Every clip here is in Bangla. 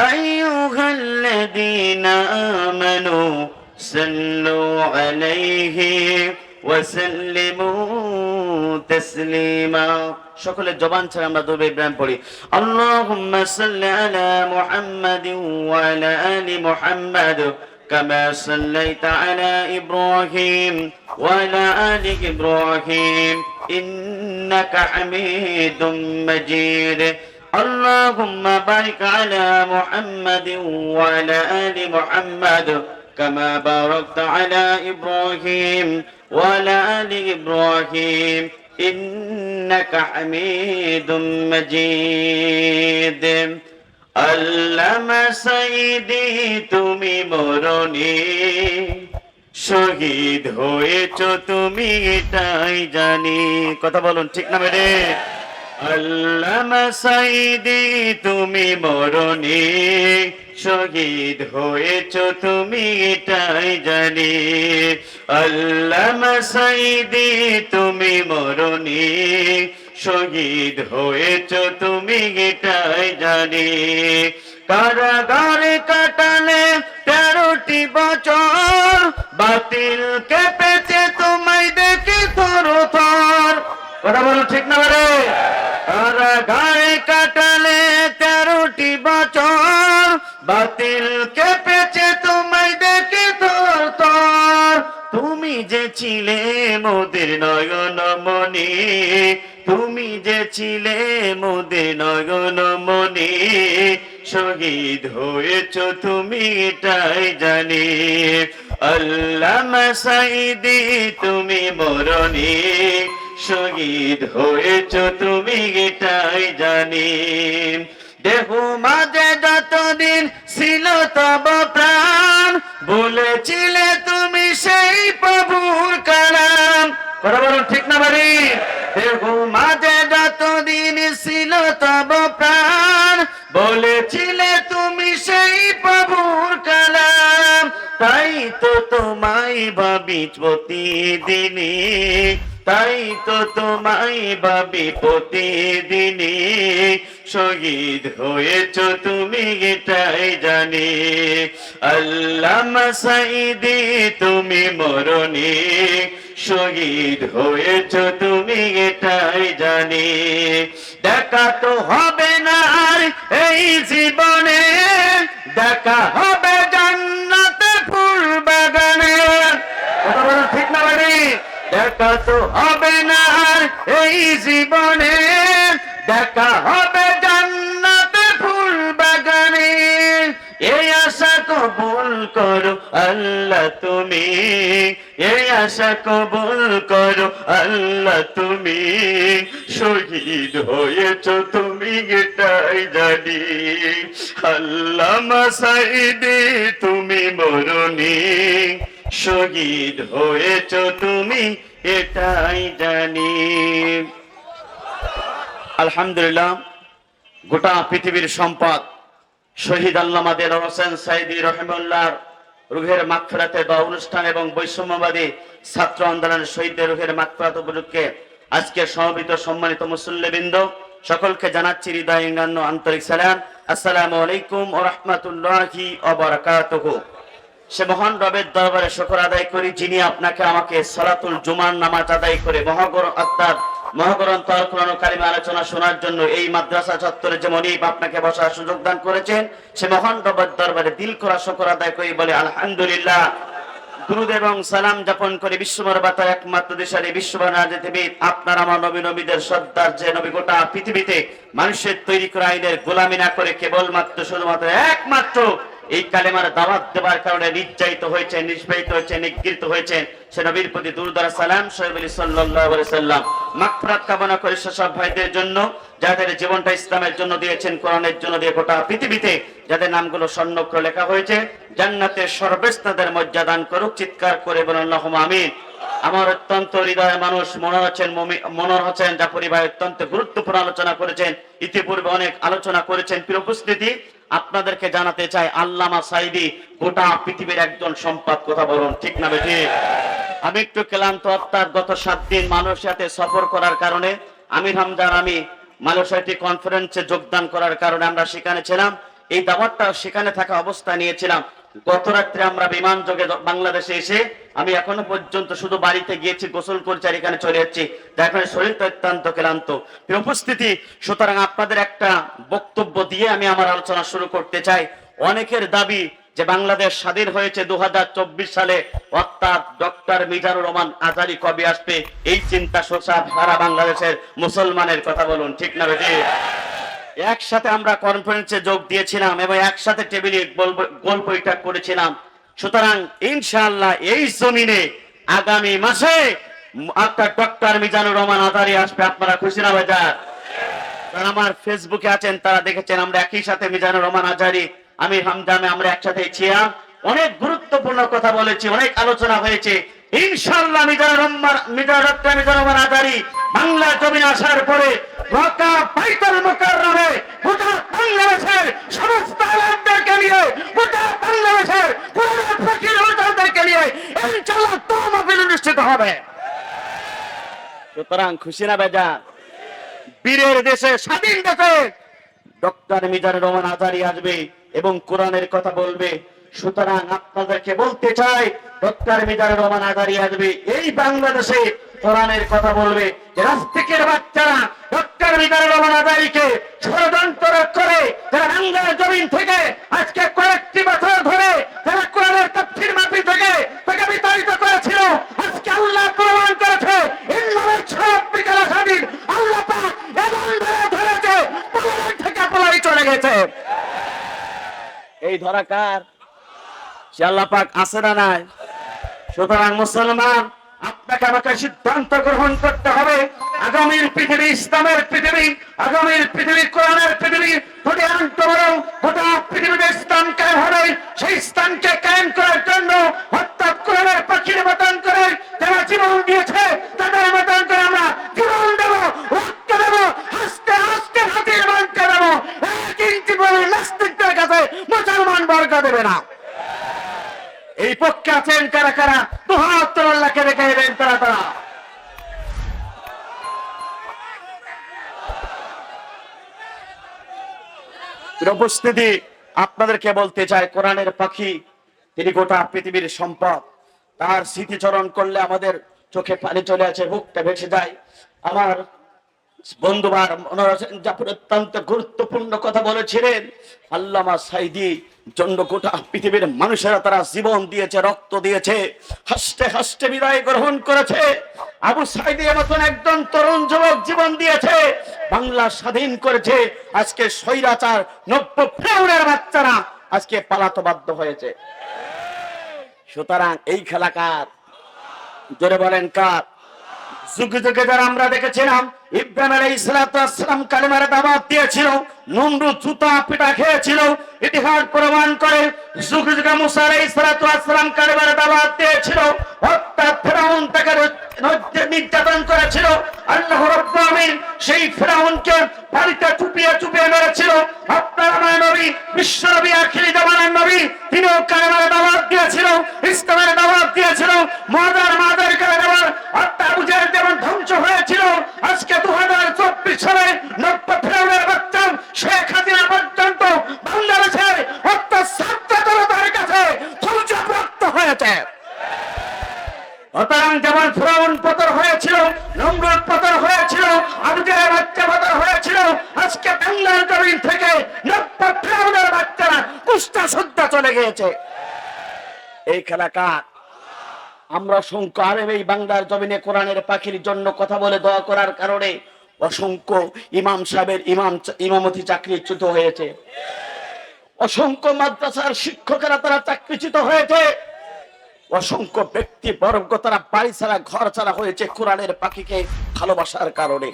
أيها الذين آمنوا صلوا عليه وسلموا تسليما সকলের জবান ছাড়া আমরা দরবে ইব্রাহিম পড়ি আল্লাহুম্মা সাল্লি আলা মুহাম্মাদিন ওয়া আলা আলি মুহাম্মাদ كما صليت على إبراهيم وعلى آل إبراهيم إنك حميد مجيد اللهم بارك على محمد وعلى آل محمد كما باركت على إبراهيم وعلى آل إبراهيم إنك حميد مجيد আল্লামা সাইদি তুমি মরণে শহীদ হয়েছ তুমি এটাই জানি কথা বলুন ঠিক না মেরে আল্লামা সাইদি তুমি মরণে শহীদ হয়েছ, তুমি এটাই জানি। আল্লামা সাইদি তুমি মরণে শহীদ হয়েছ, তুমি এটাই জানি। কারাগারে কাটালে তেরোটি বছর, বাতিল কেঁপেছে, তোমায় দেখে থর থর। কথা বলো ঠিক না বলে কারাগারে কাটালে তেরোটি বছর। বাতিল কেঁপেছে তোমায় দেখে থর থর তুমি যে ছিলে মোদের নয়ন মনি তুমি যে ছিলে মোদের নয়ন মনি শহীদ হয়েছ তুমি এটাই জানি। আল্লাহ সাইদি তুমি মরণি। শহীদ হয়েছ তুমি এটাই জানি। দেহ মাঝে যতদিন ছিল তব প্রাণ, বলেছিলে তুমি সেই প্রভুর কথা বলুন, ঠিক না বাড়ি দেহ মাঝে যতদিন ছিল তব প্রাণ, বলেছিলে তুমি সেই প্রভুর কালাম তাই তো তোমায় ভাবি প্রতিদিনই। তাই তো তোমায় ভাবি প্রতিদিনই। শহীদ হয়েছ তুমি, এটাই জানি। আল্লাহ সাইদি তুমি মরণি। শহীদ হয়েছ তুমি, এটাই জানি। দেখা তো হবে না আর এই জীবনে। দেখা হবে দেখা তো হবে না এই জীবনে। দেখা হবে জান্নাতের ফুল বাগানে। এই আশা কবুল করো আল্লাহ তুমি। এই আশা কবুল করো আল্লাহ তুমি। শহীদ হয়েছ তুমি, এটাই জানি। আল্লাহ মাসাইদি তুমি মরণি। শহীদ হয়েছ তুমি এটাই জানি। আলহামদুলিল্লাহ, গোটা পৃথিবীর সম্পদ শহীদ আল্লামা দেল হোসেন সাইদি রহমুল্লাহ রুহের মাগফিরাতে বা অনুষ্ঠান এবং বৈষম্যবাদী ছাত্র আন্দোলনের শহীদদের রুহের মাগফিরাত উপলক্ষে আজকে সমবেত সম্মানিত মুসল্লিবৃন্দ, সকলকে জানাচ্ছি হৃদয় আন্তরিক সালাম। আসসালামু আলাইকুম ও রহমতুল্লাহি সে মহান রবের দরবারে শকর আদায় করি, যিনি আপনাকে আমাকে সলাতুল জুমার নামাজ আদায় করে মহাগর আত্মার আলোচনা শোনার জন্য এই মাদ্রাসা চত্বরে আপনাকে বসার সুযোগ দান করেছেন, সে মহান রবের দরবারে দিল করা শকর আদায় করি বলে আলহামদুলিল্লাহ। এবং সালাম যাপন করে একমাত্র আপনার আমার নবী নবীদের সর্দার যে নবী গোটা পৃথিবীতে মানুষের তৈরি করা আইনের গোলামি না করে কেবলমাত্র শুধুমাত্র একমাত্র এই কালেমার দাওয়াত দেওয়ার কারণে নির্যাতিত হয়েছে নিষ্পায়িত হয়েছে, নিগৃহীত হয়েছে সে নবীর প্রতি দুরুদার সালাম সোহেব আলী আলাইহি সাল্লাম মাগফিরাত কামনা করে সেসব ভাইদের জন্য, যাদের জীবনটা ইসলামের জন্য দিয়েছেন, কোরআনের জন্য দিয়ে গোটা পৃথিবীতে, যাদের নামগুলো স্বর্ণক্র লেখা হয়েছে, জান্নাতের সর্বেস্তাদের মর্যাদান করুক, চিৎকার করে বলেন আমিন। আমার অত্যন্ত হৃদয়ের মানুষ হোসেন মমি- মনোর হোসেন জাফরি ভাই অত্যন্ত গুরুত্বপূর্ণ আলোচনা করেছেন, ইতিপূর্বে অনেক আলোচনা করেছেন প্রিয় উপস্থিতি আপনাদেরকে জানাতে চাই, আল্লামা সাইদি গোটা পৃথিবীর একজন সম্পাদ, কথা বলুন, ঠিক না বেঠি? আমি একটু ক্লান্ত, অর্থাৎ গত সাত দিন মালয়েশিয়াতে সফর করার কারণে, আমির হামদার আমি মালয়েশিয়াটি কনফারেন্সে যোগদান করার কারণে আমরা সেখানে ছিলাম। এই দাবারটা সেখানে থাকা অবস্থা নিয়েছিলাম। গত রাত্রে আমরা বিমান যোগে বাংলাদেশে এসে আমি এখনও পর্যন্ত শুধু বাড়িতে গিয়েছি, গোসল করছি আর এখানে চলে যাচ্ছি। অত্যন্ত ক্লান্ত। উপস্থিতি, সুতরাং আপনাদের একটা বক্তব্য দিয়ে আমি আমার আলোচনা শুরু করতে চাই। অনেকের দাবি যে বাংলাদেশ স্বাধীন হয়েছে দু হাজার চব্বিশ সালে। অর্থাৎ ডক্টর মিজানুর রহমান আজারি কবে আসবে? এই চিন্তা সোসা সারা বাংলাদেশের মুসলমানের কথা বলুন, ঠিক না বেটি একসাথে আমরা কনফারেন্সে যোগ দিয়েছিলাম এবং একসাথে টেবিলে গোল- বৈঠক করেছিলাম। সুতরাং ইনশাআল্লাহ এই জমিনে আগামী মাসে আপনার ডক্টর মিজানুর রহমান আজারি আসবে, আপনারা খুশি না বাজার? আমার ফেসবুকে আছেন, তারা দেখেছেন আমরা একই সাথে মিজানুর রহমান আজারি আমি হামজামে আমরা একসাথে ছিলাম। অনেক গুরুত্বপূর্ণ কথা বলেছি, অনেক আলোচনা হয়েছে। ইনশাআল্লাহ মিজানুর আজারি। বাংলা জমিন আসার পরে মক্কা বাইতুল মুকাররমে গোটা বাংলাদেশের সমস্ত আলেমদেরকে নিয়ে, গোটা বাংলাদেশের কোরআন ফকির নিয়ে ইনশাআল্লাহ তহমাবিল অনুষ্ঠিত হবে। সুতরাং খুশি না বেজা? বীরের দেশে, স্বাধীন দেশে ডক্টর মিজানুর রহমান আজারি আসবে এবং কোরআনের কথা বলবে। সুতরাং আপনাদেরকে বলতে চাই, ডক্টর মিজানুর রহমান আজারি আসবে। এই বাংলাদেশে কোরআনের কথা বলবে যে রাস্তিকের বাচ্চারা ডক্টর মিজানুর রহমান আজারিকে ষড়যন্ত্র করে যারা বাংলার জমিন থেকে আজকে কয়েকটি বছর ধরে যারা কোরআনের তফসির মাপি থেকে তাকে বিতাড়িত করেছিল, আজকে আল্লাহ প্রমাণ করেছে ইন্দ্রের সব বিকালে এই ধরা কার? সে আল্লাহ পাক আছে না নাই? সুতরাং মুসলমান, আপনাকে আমাকে সিদ্ধান্ত গ্রহণ করতে হবে। আগামীর পৃথিবী ইসলামের পৃথিবী, আগামীর পৃথিবী কোরআনের পৃথিবী যদি গোটা হবে। সেই কায়েম করার জন্য কোরআনের পাখির মতন করে যারা জীবন দিয়েছে, তাদের মতন করে আমরা জীবন দেবো, রক্ত দেবো, হাসতে হাসতে হাতির দেবো। এক ইঞ্চি বলে নাস্তিকদের কাছে মুসলমান বর্গ দেবে না। পক্ষে আছেন কারা কারা? দুহাত্তর আল্লাহকে রেখে দেন তারা তারা। উপস্থিতি আপনাদেরকে বলতে চাই কোরআনের পাখি, তিনি গোটা পৃথিবীর সম্পদ। তার স্মৃতিচরণ করলে আমাদের চোখে পানি চলে আসে, বুকটা ভেসে যায়। আমার বন্ধুবার মনোর হোসেন জাফর অত্যন্ত গুরুত্বপূর্ণ কথা বলেছিলেন। আল্লামা সাইদি জন্য পৃথিবীর মানুষেরা তারা জীবন দিয়েছে, রক্ত দিয়েছে, হাসতে হাসতে বিদায় গ্রহণ করেছে। আবু সাইদি মতন একজন তরুণ যুবক জীবন দিয়েছে, বাংলা স্বাধীন করেছে। আজকে স্বৈরাচার নব্য ফেউনের বাচ্চারা আজকে পালাতে বাধ্য হয়েছে। সুতরাং এই খেলা কার জোরে বলেন কার? যুগে যুগে যারা আমরা দেখেছিলাম ইব্রাহিম আলাই ইসলাতাম দিয়েছিল নমরু জুতা পিটা খেয়েছিল, ইতিহাস প্রমাণ করে মুসা আলাই ইসলাতাম কালেমার দাবাত দিয়েছিল। অর্থাৎ ফেরাউন তাকে ধ্বংস হয়েছিল আজকে দু হাজার চব্বিশ সালে নব্য ফেরাউনের বাচ্চা শেখ হাসিনা পর্যন্ত বাংলাদেশের অর্থাৎ ছাত্র জনতার কাছে ধ্বংসপ্রাপ্ত হয়েছে সুতরাং যেমন ফ্রাউন পতন হয়েছিল নমরুদ পতন হয়েছিল আবুজের বাচ্চা পতন হয়েছিল আজকে বাংলার জমিন থেকে নব্য গিয়েছে এই খেলা আমরা অসংখ্য আরেম এই বাংলার জমিনে কোরআনের পাখির জন্য কথা বলে দোয়া করার কারণে অসংখ্য ইমাম সাহেবের ইমাম ইমামতি চাকরিচ্যুত হয়েছে। অসংখ্য মাদ্রাসার শিক্ষকেরা তারা চাকরিচ্যুত হয়েছে। অসংখ্য ব্যক্তি বর্গ তারা বাড়ি ছাড়া, ঘর ছাড়া হয়েছে কোরআনের পাখিকে ভালোবাসার কারণে।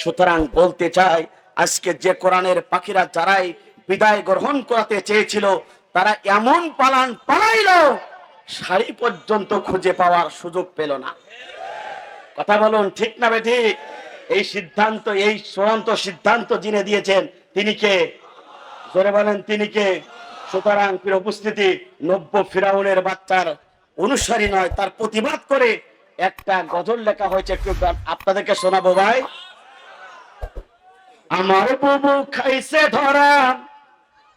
সুতরাং বলতে চাই, আজকে যে কোরআনের পাখিরা যারাই বিদায় গ্রহণ করাতে চেয়েছিল তারা এমন পালান পালাইলো, শাড়ি পর্যন্ত খুঁজে পাওয়ার সুযোগ পেল না। কথা বলুন, ঠিক না বেঠি? এই সিদ্ধান্ত, এই চূড়ান্ত সিদ্ধান্ত যিনি দিয়েছেন, তিনি কে? জোরে বলেন, তিনি কে? সুতরাং উপস্থিতি, নব্য ফিরাউনের বাচ্চার অনুসারী নয়, তার প্রতিবাদ করে একটা গজল লেখা হয়েছে, একটু আপনাদেরকে শোনাবো ভাই। আমার বুবু খাইছে ধরা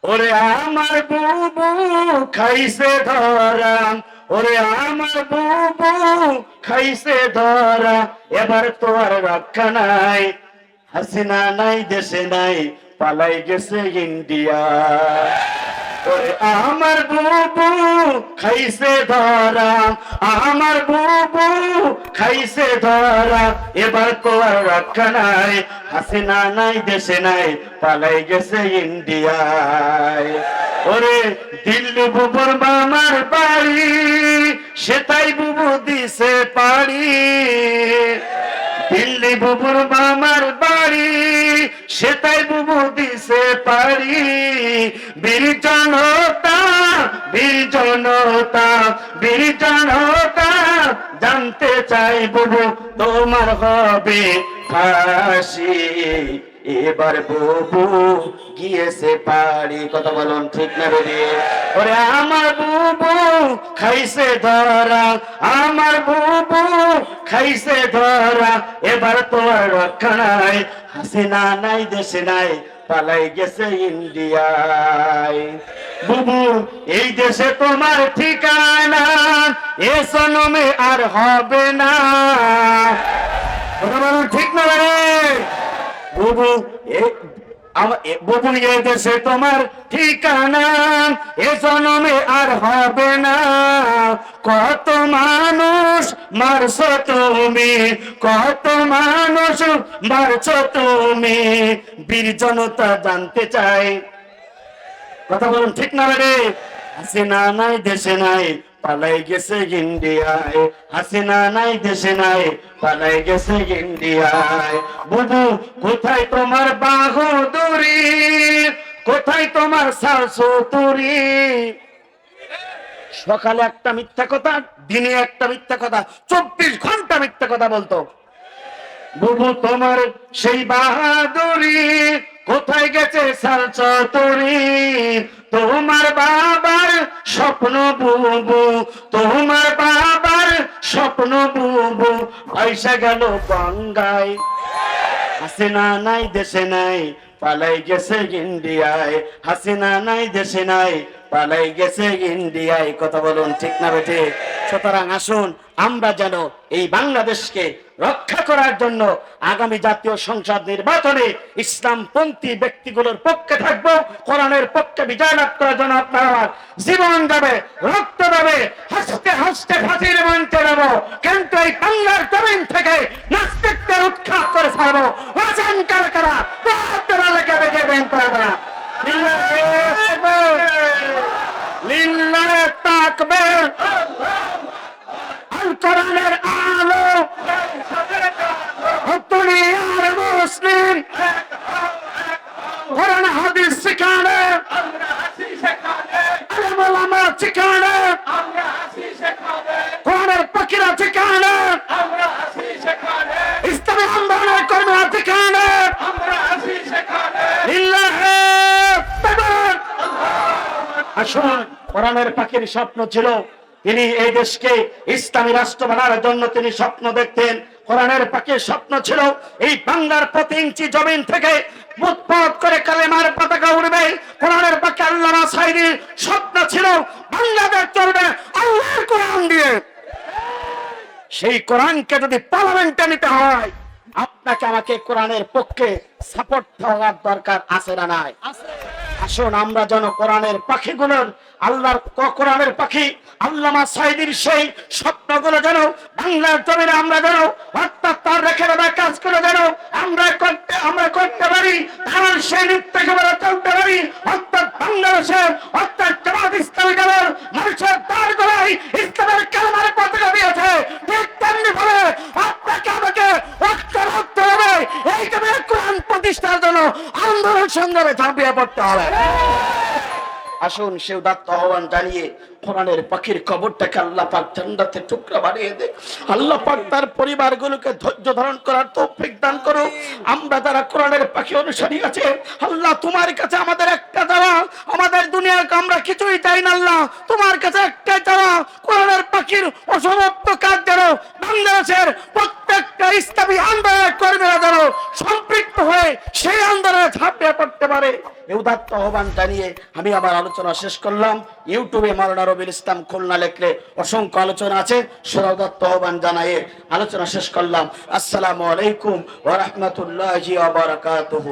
ওরে আমার বুবু খাইছে ধরা ওরে আমার বুবু খাইছে ধরা এবার তো আর রক্ষা নাই। হাসিনা নাই, দেশে নাই, পালাই গেছে ইন্ডিয়া। আমার বুবু খাইছে ধরা, আমার বুবু খাইছে ধরা। এবার আর রক্ষা নাই হাসিনা নাই, দেশে নাই, পালাই গেছে ইন্ডিয়ায়। ওরে দিল্লি বুবুর মামার বাড়ি, সেটাই বুবু দিছে পাড়ি। দিল্লি বুবুর মামার বাড়ি, সেটাই বুবু দিছে পারি জনতা বীর জানতে চাই বুবু, তোমার হবে ফাঁসি। এবার বুবু গিয়েছে পারি কথা বলুন ঠিক না বেরিয়ে ওরে আমার বুবু খাইছে ধরা, আমার বুবু খাইছে ধরা, এবার তোমার রক্ষা নাই। হাসিনা নাই, দেশে নাই, পালাই গেছে ইন্ডিয়ায়। বুবু এই দেশে তোমার ঠিকানা এ সনমে আর হবে না। ঠিক না বুবু বুবু এ দেশে তোমার ঠিকানা, এ জনমে আর হবে না। কত মানুষ মারছো তুমি, কত মানুষ মারছো তুমি, বীর জনতা জানতে চাই কথা বলুন, ঠিক না রে? হাসিনা নাই, দেশে নাই, পালাই গেছে ইন্ডিয়ায়। হাসিনা নাই, দেশে নাই, পালাই গেছে ইন্ডিয়ায়। বুবু কোথায় তোমার বাহুদুরি? কোথায় তোমার শাশুতুরি সকালে একটা মিথ্যা কথা, দিনে একটা মিথ্যা কথা, চব্বিশ ঘণ্টা মিথ্যা কথা বলতো। বুবু তোমার সেই বাহাদুরি কোথায় গেছে সাল চৌধুরী? তোমার বাবার স্বপ্ন বুবু, তোমার বাবার স্বপ্ন বুবু, পয়সা গেল গঙ্গায়। হাসিনা নাই, দেশে নাই, পালাই গেছে ইন্ডিয়ায়। হাসিনা নাই, দেশে নাই পালাই গেছে ইন্ডিয়ায়, কথা বলুন ঠিক না বেঠে? সুতরাং আসুন, আমরা যেন এই বাংলাদেশকে রক্ষা করার জন্য আগামী জাতীয় সংসদ নির্বাচনে ইসলামপন্থী ব্যক্তিগুলোর পক্ষে থাকব, কোরআনের পক্ষে বিজয় লাভ করার জন্য আপনারা জীবন যাবে, রক্ত দেবে হাসতে হাসতে ফাঁসির মঞ্চে যাব কিন্তু এই বাংলার জমিন থেকে নাস্তিকদের উৎখাত করে ছাড়বো। ওয়াজান কার করা বেন কোরআনের আলো দুনিয়ার মুসলিম কোরআন হাদিস শিখানে আলমালামা শিখানে কোরআনের পাখিরা শিখানে ইসলামী আন্দোলনের কর্মীরা শিখানে লিল্লাহ তাকবীর আসুন কোরআনের পাখির স্বপ্ন ছিল। তিনি এই দেশকে ইসলামী রাষ্ট্র বানার জন্য তিনি স্বপ্ন দেখতেন। কোরআনের পাখির স্বপ্ন ছিল, এই বাংলার প্রতি ইঞ্চি জমিন থেকে উৎপাদ করে কালেমার পতাকা উড়বে। কোরআনের পাখি আল্লামা সাইদির স্বপ্ন ছিল, বাংলাদেশ চলবে আল্লাহর কোরআন দিয়ে। সেই কোরআনকে যদি পার্লামেন্টে নিতে হয় আপনাকে আমাকে কোরআনের পক্ষে সাপোর্ট হওয়ার দরকার আছে না নাই? আসুন আমরা যেন কোরআনের পাখিগুলোর আল্লাহর কোরআনের পাখি আল্লামা সাইদির সেই স্বপ্নগুলো যেন বাংলার জমিনে আমরা যেন অর্থাৎ তার রেখে দেওয়া কাজ করে যেন আমরা করতে আমরা করতে পারি তার সেই নৃত্য আমরা চলতে পারি অর্থাৎ বাংলাদেশের অর্থাৎ জামাত ইসলামী দলের মানুষের তার গলায় ইসলামের কালমার পতাকা দিয়েছে ঠিক তেমনি ভাবে আপনাকে আমাকে রক্ত রক্ত হবে এই জমির কোরআন প্রতিষ্ঠার জন্য আন্দোলন ঝাঁপিয়ে পড়তে হবে। আসুন সে উদাত্ত আহ্বান জানিয়ে কোরআনের পাখির কবরটাকে আল্লাহ পাক জান্নাতে টুকরা বানিয়ে দে। আল্লাহ পাক তার পরিবারগুলোকে ধৈর্য ধারণ করার তৌফিক দান করো আমরা যারা কোরআনের পাখি অনুসারী আছে, আল্লাহ তোমার কাছে আমাদের একটা চাওয়া আমাদের দুনিয়ার আমরা কিছুই চাই না আল্লাহ। তোমার কাছে একটা চাওয়া কোরআনের পাখির অসমাপ্ত কাজ যেন বাংলাদেশের প্রত্যেকটা ইসলামী আন্দোলনের কর্মীরা যেন সম্পৃক্ত হয়ে সেই আন্দোলনে ঝাঁপিয়ে পড়তে পারে। উদাত্ত আহ্বান জানিয়ে আমি আমার আলোচনা শেষ করলাম। ইউটিউবে মাওলানা রবিল ইসলাম খুলনা লেখলে অসংখ্য আলোচনা আছে। সেটা উদাত্ত আহ্বান জানাইয়ে আলোচনা শেষ করলাম। আসসালামু আলাইকুম ওয়া রাহমাতুল্লাহি ওয়া বারাকাতুহু।